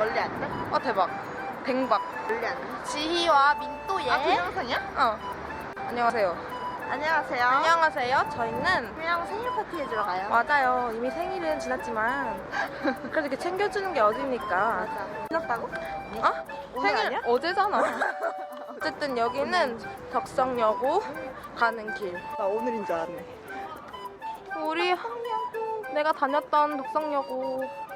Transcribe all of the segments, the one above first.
멀리 안 돼? 어 대박. 뱅박. 멀리 안 돼? 지희와 민또예. 아, 동영상이야? 어. 안녕하세요. 안녕하세요. 안녕하세요. 저희는 그냥 생일 파티 해주러 가요. 맞아요. 이미 생일은 지났지만 그래도 이렇게 챙겨주는 게 어딥니까? 맞아. 끝났다고? 어? 오늘 생일 아니야? 어제잖아. 어쨌든 여기는 덕성여고 가는 길. 나 오늘인 줄 알았네. 우리 내가 다녔던 덕성여고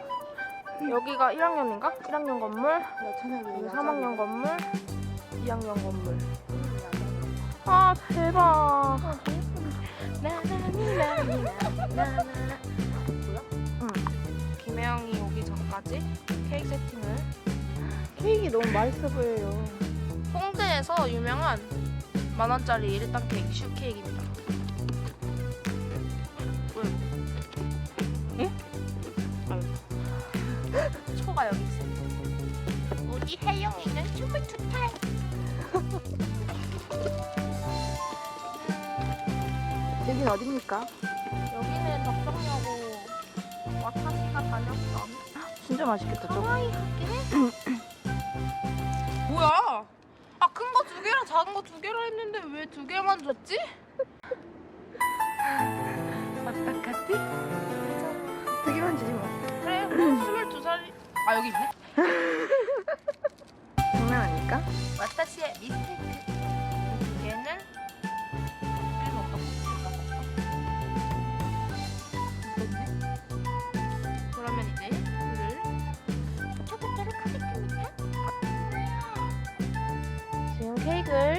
여기가 1학년인가? 1학년 건물, 나 저녁에 여기 3학년 건물, 2학년 건물. 아 대박. 응. 김혜영이 오기 전까지 케이크 세팅을. 케이크 너무 맛있어 보여요. 홍대에서 유명한 만 원짜리 1단 케이크 슈 케이크입니다. 우리 혜영이는 춤을 추ଥାଏ. 여긴 어딥니까? 여기는 덕성여고 와타시가 다녔던 진짜 맛있겠다, 저거. 하와이 학교에 뭐야? 아 큰 거 두 개랑 작은 거 두 개로 했는데 왜 두 개만 줬지? 어떡하지? 되게만 주지 뭐. 그래 뭐 스물두 살이 아 여기 있네 케이크를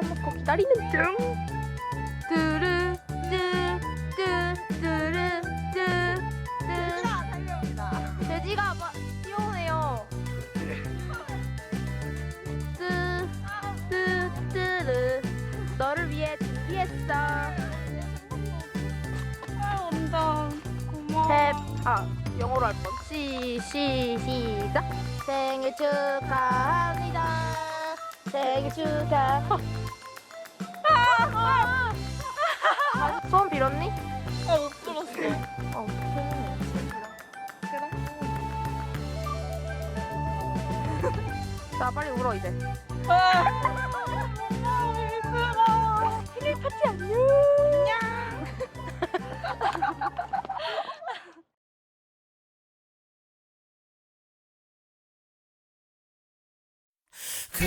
켜놓고 기다리는 중 뚜르 뚜뚜 뚜르 뚜뚜 달려옵니다. 돼지가 막 뛰어오네요. 뚜뚜뚜르 너를 위해 준비했어. 고마워. 해, 아 영어로 할 뻔. 시, 시, 시작. 생일 축하합니다. 맥주가 소원 빌었니? 아못 들었어. 어, 아, 나 빨리 울어 이제. 아, 생일 파티 안녕. 그